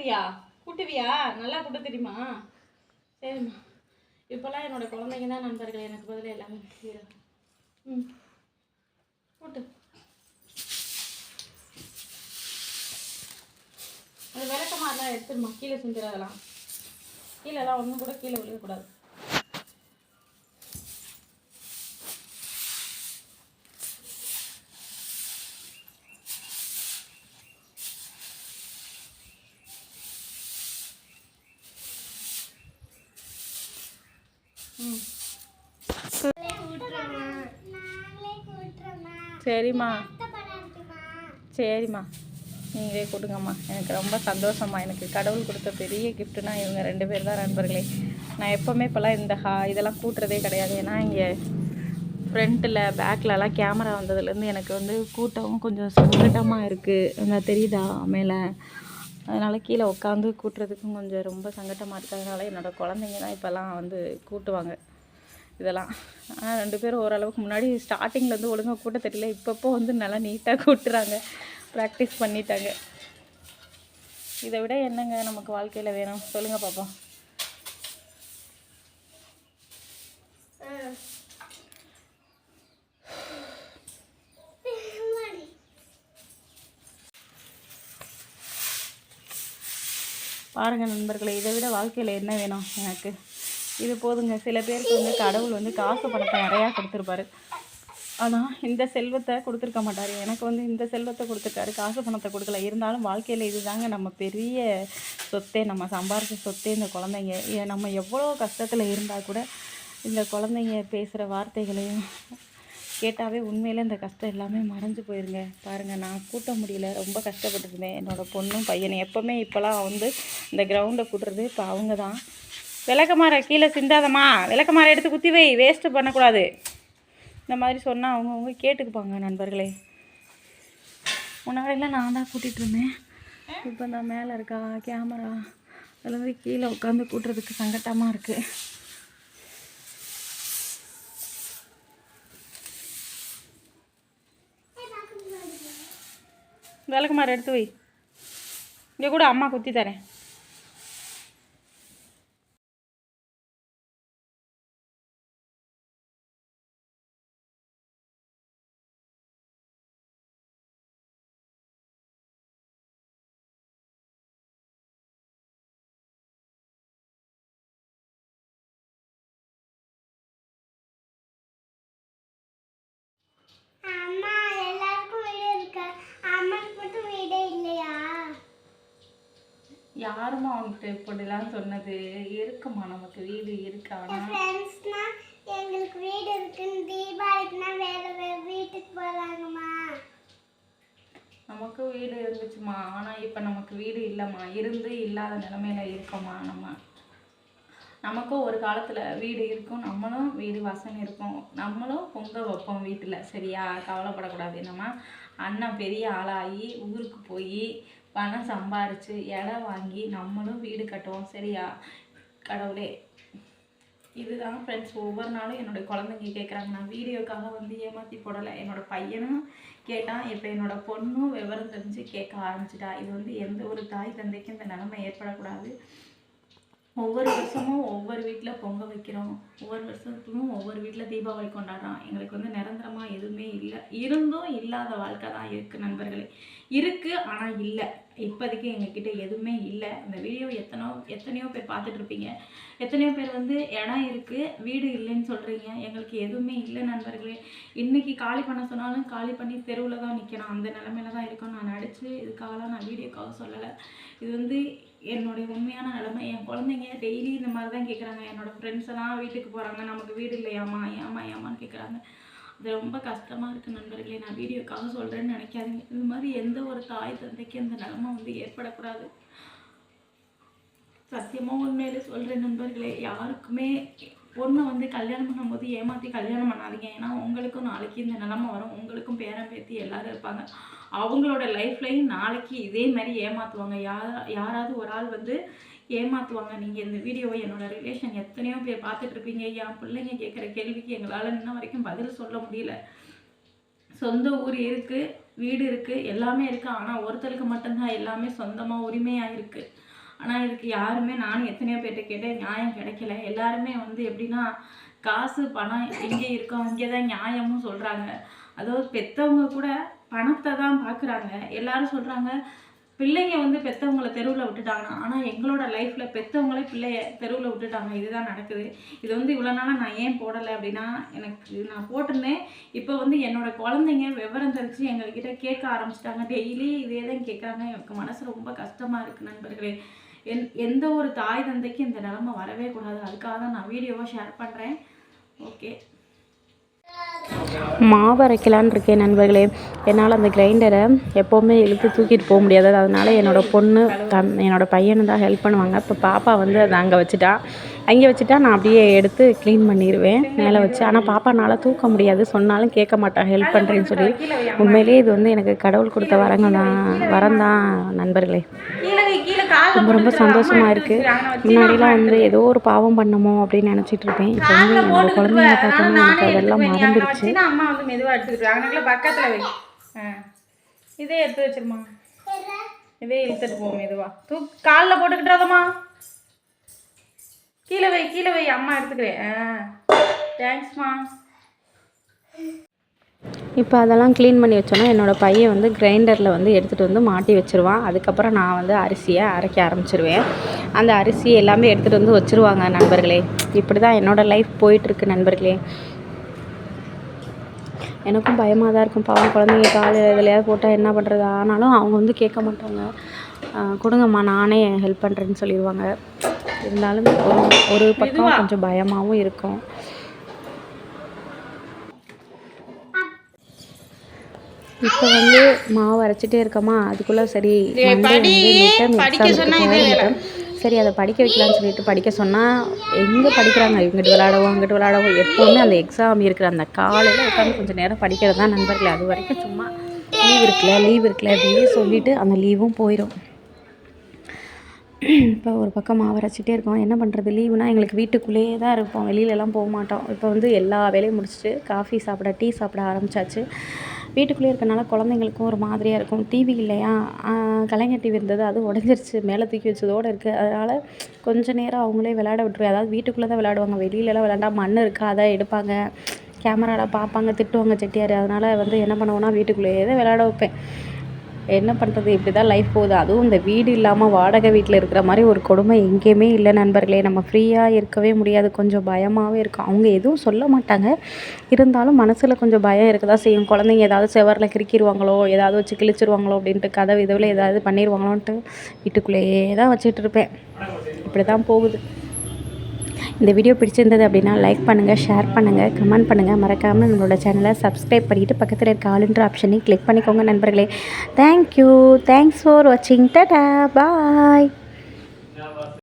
கூட்டுறியா கூட்டுவியா? நல்லா கூட்ட தெரியுமா? சரிம்மா. இப்போல்லாம் என்னோட குழந்தைங்க தான் நண்பர்கள் எனக்கு பதில் எல்லாமே செய்கிறாங்க ம். கூட்டு. அது விளக்கமாரெலாம் எடுத்துருமா கீழே சிந்துறதெல்லாம் கீழெல்லாம் ஒன்றும் கூட கீழே விழுகக்கூடாது. சரிம்மா. சரிம்மா. நீங்களே கொடுங்கம்மா. எனக்கு ரொம்ப சந்தோஷம்மா. எனக்கு கடவுள் கொடுத்த பெரிய கிஃப்ட்டுனா இவங்க ரெண்டு பேர் தான் நண்பர்களே. நான் எப்போவுமே இப்போல்லாம் இந்த ஹா இதெல்லாம் கூட்டுறதே கிடையாது. ஏன்னா இங்கே ஃப்ரண்ட்டில் பேக்லலாம் கேமரா வந்ததுலேருந்து எனக்கு வந்து கூட்டவும் கொஞ்சம் சங்கடமாக இருக்குது அந்த தெரியுதா? மேலே. அதனால் கீழே உட்காந்து கூட்டுறதுக்கும் கொஞ்சம் ரொம்ப சங்கடமாக இருக்குது அதனால் என்னோடய குழந்தைங்க தான் இப்போல்லாம் வந்து கூட்டுவாங்க. இதெல்லாம். ஆனால் ரெண்டு பேரும் ஓரளவுக்கு முன்னாடி ஸ்டார்டிங்கில் வந்து ஒழுங்காக கூட்ட தெரியல. இப்பப்போ வந்து நல்லா நீட்டாக கூட்டுறாங்க. ப்ராக்டிஸ் பண்ணிட்டாங்க. இதை விட என்னங்க நமக்கு வாழ்க்கையில் வேணும்? சொல்லுங்கள் பார்ப்போம் பாருங்கள் நண்பர்களே இதை விட வாழ்க்கையில் என்ன வேணும் எனக்கு? இது போதுங்க. சில பேருக்கு வந்து கடவுள் வந்து காசு பணத்தை நிறையா கொடுத்துருப்பாரு. ஆனால் இந்த செல்வத்தை கொடுத்துருக்க மாட்டார். எனக்கு வந்து இந்த செல்வத்தை கொடுத்துருக்காரு. காசு பணத்தை கொடுக்கல. இருந்தாலும் வாழ்க்கையில் இதுதாங்க நம்ம பெரிய சொத்தே நம்ம சம்பாரித்த சொத்தே இந்த குழந்தைங்க. ஏ- நம்ம எவ்வளோ கஷ்டத்தில் இருந்தால் கூட இந்த குழந்தைங்க பேசுகிற வார்த்தைகளையும் கேட்டாவே உண்மையில் இந்த கஷ்டம் எல்லாமே மறைஞ்சு போயிருங்க. பாருங்கள் நான் கூட்ட முடியல. ரொம்ப கஷ்டப்பட்டுருந்தேன் என்னோடய என்னோட பொண்ணும் பையனும் எப்போவுமே இப்போலாம் வந்து இந்த கிரவுண்டை கூட்டுறது இப்போ அவங்க தான் விளக்கமாரை கீழே சிந்தாதம்மா. விளக்கமாரை எடுத்து குத்தி வை. வேஸ்ட்டு பண்ணக்கூடாது. இந்த மாதிரி சொன்னால் அவங்கவுங்க கேட்டுக்குப்பாங்க நண்பர்களே. முன்னாடிலாம் நான் தான் கூட்டிகிட்டு இருந்தேன். இப்போ இந்த மேலே இருக்கா கேமரா அதுலேருந்து கீழே உட்காந்து கூட்டுறதுக்கு சங்கட்டமாக இருக்குது விளக்குமாறு எடுத்து வை. இங்கே கூட அம்மா குத்தி தரேன். அம்மா எல்லாருக்கும் வீடு இருக்கு. அம்மாக்கு மட்டும் வீடே இல்லையா? யாரும்மா அவன்கிட்ட இப்படிலாம் சொன்னது? இருக்குமா நமக்கு வீடு இருக்கு. ஆனால் ஃப்ரெண்ட்ஸ்னா எங்களுக்கு வீடு இருக்குன்னு தீபாவளிக்குனா வேற வேற வீட்டுக்கு போறாங்கம்மா நமக்கு வீடு இருந்துச்சுமா ஆனால் இப்போ நமக்கு வீடு இல்லைம்மா. இருந்து இல்லாத நிலமையில இருக்கோம்மா நம்ம. நமக்கும் ஒரு காலத்தில் வீடு இருக்கும் நம்மளும் வீடு வாசனை இருக்கும். நம்மளும் பொங்க வைப்போம் வீட்டில். சரியா? கவலைப்படக்கூடாது. நம்ம அண்ணன் பெரிய ஆளாகி ஊருக்கு போய் பணம் சம்பாரித்து இடம் வாங்கி நம்மளும் வீடு கட்டுவோம். சரியா? கடவுளே. இதுதான் ஃப்ரெண்ட்ஸ் ஒவ்வொரு நாளும் என்னோட குழந்தைங்க கேட்குறாங்க நான் வீடியோக்காக வந்து ஏமாற்றி போடலை. என்னோட பையனும் கேட்டான். இப்போ என்னோடய பொண்ணும் விவரம் தெரிஞ்சு கேட்க ஆரம்பிச்சிட்டா. இது வந்து எந்த ஒரு தாய் தந்தைக்கும் இந்த நிலைமை ஏற்படக்கூடாது. ஒவ்வொரு வருஷமும் ஒவ்வொரு வீட்டில் பொங்க வைக்கிறோம். ஒவ்வொரு வருஷத்துக்கும் ஒவ்வொரு வீட்டில் தீபாவளி கொண்டாடுறோம். எங்களுக்கு வந்து நிரந்தரமாக எதுவுமே இல்லை. இருந்தும் இல்லாத வாழ்க்கை தான் இருக்குது நண்பர்களே. இருக்குது ஆனால் இல்லை. இப்போதைக்கு எங்ககிட்ட எதுவுமே இல்லை. இந்த வீடியோ எத்தனோ எத்தனையோ பேர் பார்த்துட்ருப்பீங்க எத்தனையோ பேர் வந்து இடம் இருக்குது வீடு இல்லைன்னு சொல்கிறீங்க எங்களுக்கு எதுவுமே இல்லை நண்பர்களே. இன்றைக்கி காலி பண்ண சொன்னாலும் காலி பண்ணி தெருவில் தான் நிற்கணும் அந்த நிலமையில தான் இருக்கோம் நான் நடித்து இதுக்காகலாம் நான் வீடியோக்காக சொல்லலை. இது வந்து என்னுடைய உண்மையான நிலைமை என் குழந்தைங்க டெய்லி இந்த மாதிரி தான் கேட்குறாங்க என்னோடய ஃப்ரெண்ட்ஸ் எல்லாம் வீட்டுக்கு போகிறாங்க நமக்கு வீடு இல்லையாம்மா ஏமா ஏமான்னு கேட்குறாங்க அது ரொம்ப கஷ்டமாக இருக்குது நண்பர்களே. நான் வீடியோக்காக சொல்கிறேன்னு நினைக்காதீங்க. இது மாதிரி எந்த ஒரு தாய் தந்தைக்கு அந்த நிலமை வந்து ஏற்படக்கூடாது. சத்தியமாக உண்மையிலே சொல்கிறேன் நண்பர்களே. யாருக்குமே பொண்ணை வந்து கல்யாணம் பண்ணும்போது ஏமாற்றி கல்யாணம் பண்ணாதீங்க. ஏன்னா உங்களுக்கும் நாளைக்கு இந்த நிலமை வரும். உங்களுக்கும் பேரன் பேத்தி எல்லாரும் இருப்பாங்க. அவங்களோட லைஃப்லையும் நாளைக்கு இதே மாதிரி ஏமாற்றுவாங்க யாரா யாராவது ஒரு ஆள் வந்து ஏமாற்றுவாங்க நீங்கள் இந்த வீடியோவை என்னோட ரிலேஷன் எத்தனையோ பேர் பார்த்துட்டு இருப்பீங்க. என் பிள்ளைங்க கேட்குற கேள்விக்கு எங்களால் இன்ன வரைக்கும் பதில் சொல்ல முடியல. சொந்த ஊர் இருக்குது வீடு இருக்குது எல்லாமே இருக்குது ஆனால் ஒருத்தருக்கு மட்டும்தான் எல்லாமே சொந்தமாக உரிமையாக இருக்குது ஆனால் இதுக்கு யாருமே நானும் எத்தனையோ பேர்கிட்ட கேட்டேன் நியாயம் கிடைக்கல. எல்லாருமே வந்து எப்படின்னா காசு பணம் எங்கே இருக்கோ அங்கே தான் நியாயமும் சொல்கிறாங்க அதாவது பெற்றவங்க கூட பணத்தை தான் பார்க்குறாங்க எல்லாரும் சொல்கிறாங்க பிள்ளைங்க வந்து பெற்றவங்கள தெருவில் விட்டுட்டாங்க ஆனால் எங்களோட லைஃப்பில் பெற்றவங்களே பிள்ளைய தெருவில் விட்டுட்டாங்க. இதுதான் நடக்குது. இது வந்து இவ்வளோ நாளாக நான் ஏன் போடலை அப்படின்னா எனக்கு நான் போட்டிருந்தேன். இப்போ வந்து என்னோட குழந்தைங்க விவரம் தெரிஞ்சு எங்கள்கிட்ட கேட்க ஆரம்பிச்சிட்டாங்க. டெய்லி இதே தான் கேட்குறாங்க. எனக்கு மனசு ரொம்ப கஷ்டமாக இருக்குது நண்பர்களே. என் எந்த ஒரு தாய் தந்தைக்கும் இந்த நிலமை வரவே கூடாது. அதுக்காக தான் நான் வீடியோவை ஷேர் பண்ணுறேன் ஓகே மாவு இருக்கேன் நண்பர்களே. என்னால் அந்த கிரைண்டரை எப்போவுமே இழுத்து தூக்கிட்டு போக முடியாது. அதனால் என்னோடய பொண்ணு தம் என்னோடய பையனு தான் ஹெல்ப் பண்ணுவாங்க. இப்போ பாப்பா வந்து அதை அங்கே வச்சுட்டா. அங்கே வச்சுட்டா நான் அப்படியே எடுத்து க்ளீன் பண்ணிடுவேன் மேலே வச்சு. ஆனால் பாப்பானால தூக்க முடியாது. சொன்னாலும் கேட்க மாட்டா. ஹெல்ப் பண்ணுறேன்னு சொல்லி. உண்மையிலேயே இது வந்து எனக்கு கடவுள் கொடுத்த வரங்க தான் வரம் தான் நண்பர்களே ரொம்ப ரொம்ப சந்தோஷமாக இருக்குது முன்னாடிலாம் வந்து ஏதோ ஒரு பாவம் பண்ணமோ அப்படின்னு நினச்சிட்டு இருப்பேன். இப்போ வந்து என்னோட குழந்தைங்க பார்த்தோன்னா எனக்கு அதெல்லாம் மறந்துடுச்சு. அம்மா வந்து மெதுவாக எடுத்துக்கிட்டு அங்கனக்குள்ள பக்கத்தில் வை. இதே எடுத்து வச்சிருமா. இதே இழுத்துட்டு போ மெதுவா. தூ காலில் போட்டுக்கிட்டாதம்மா கீழே வை கீழே வை. அம்மா எடுத்துக்கிறேன். ஆ. தேங்க்ஸ்மா இப்போ அதெல்லாம் க்ளீன் பண்ணி வச்சோன்னா என்னோடய பையன் வந்து கிரைண்டரில் வந்து எடுத்துகிட்டு வந்து மாட்டி வச்சுருவான். அதுக்கப்புறம் நான் வந்து அரிசியை அரைக்க ஆரம்பிச்சிருவேன். அந்த அரிசி எல்லாமே எடுத்துகிட்டு வந்து வச்சுருவாங்க நண்பர்களே. இப்படி தான் என்னோடய லைஃப் போயிட்டுருக்கு நண்பர்களே. எனக்கும் பயமாக தான் இருக்கும். பாவம் குழந்தைங்க காலையில் எதுலையாவது போட்டால் என்ன பண்ணுறது ஆனாலும் அவங்க வந்து கேட்க மாட்டாங்க. கொடுங்கம்மா நானே ஹெல்ப் பண்ணுறேன்னு சொல்லிடுவாங்க. இருந்தாலும் ஒரு பக்கம் கொஞ்சம் பயமாகவும் இருக்கும். இப்போ வந்து மாவு அரைச்சிட்டே இருக்கமா? அதுக்குள்ளே சரி சரி அதை படிக்க வைக்கலாம்னு சொல்லிட்டு படிக்க சொன்னால் எங்கே படிக்கிறாங்க? இங்கிட்டு விளையாடவும் அங்கிட்டு விளையாடவும். எப்போவுமே அந்த எக்ஸாம் இருக்கிற அந்த காலையில் உட்காந்து கொஞ்சம் நேரம் படிக்கிறது தான் நண்பர்களே அது வரைக்கும் சும்மா லீவ் இருக்குல்ல லீவ் இருக்குல்ல அப்படின்னு சொல்லிட்டு அந்த லீவும் போயிடும் இப்போ ஒரு பக்கம் மாவு அரைச்சிட்டே இருக்கோம். என்ன பண்ணுறது லீவுனா எங்களுக்கு வீட்டுக்குள்ளேயே தான் இருப்போம். வெளியிலலாம் போக மாட்டோம். இப்போ வந்து எல்லா வேலையும் முடிச்சுட்டு காஃபி சாப்பிட டீ சாப்பிட ஆரம்பிச்சாச்சு. வீட்டுக்குள்ளேயே இருக்கனால குழந்தைங்களுக்கும் ஒரு மாதிரியாக இருக்கும். டிவி இல்லையா? கலைஞர் டிவி இருந்தது அது உடஞ்சிருச்சு மேலே தூக்கி வச்சதோடு இருக்குது அதனால் கொஞ்ச நேரம் அவங்களே விளையாட விட்டுருவேன் அதாவது வீட்டுக்குள்ளே தான் விளையாடுவாங்க வெளியிலலாம் விளையாண்டா மண் இருக்கா? அதை எடுப்பாங்க. கேமராவில் பார்ப்பாங்க திட்டுவாங்க செட்டியார். அதனால் வந்து என்ன பண்ணுவோன்னா வீட்டுக்குள்ளேயே தான் விளையாட வைப்பேன். என்ன பண்ணுறது இப்படி தான் லைஃப் போகுது. அதுவும் இந்த வீடு இல்லாமல் வாடகை வீட்டில் இருக்கிற மாதிரி ஒரு கொடுமை எங்கேயுமே இல்லை நண்பர்களே. நம்ம ஃப்ரீயாக இருக்கவே முடியாது. கொஞ்சம் பயமாகவே இருக்கும். அவங்க எதுவும் சொல்ல மாட்டாங்க. இருந்தாலும் மனசில் கொஞ்சம் பயம் இருக்க தான் செய்யும். குழந்தைங்க ஏதாவது செவரில் கிறுக்கிடுவாங்களோ ஏதாவது வச்சு கிழிச்சிருவாங்களோ அப்படின்ட்டு கதவு இதுவில் ஏதாவது பண்ணிடுவாங்களோன்ட்டு வீட்டுக்குள்ளேயே தான் வச்சுட்டு இருப்பேன். இப்படி தான் போகுது. இந்த வீடியோ பிடிச்சிருந்தது அப்படின்னா லைக் பண்ணுங்கள் ஷேர் பண்ணுங்கள் கமெண்ட் பண்ணுங்கள் மறக்காமல் நம்மளோட சேனலை சப்ஸ்கிரைப் பண்ணிவிட்டு பக்கத்தில் இருக்க ஆளுன்ற ஆப்ஷனையும் கிளிக் பண்ணிக்கோங்க நண்பர்களே. தேங்க்யூ தேங்க்ஸ் ஃபார் வாட்சிங் டடா பாய்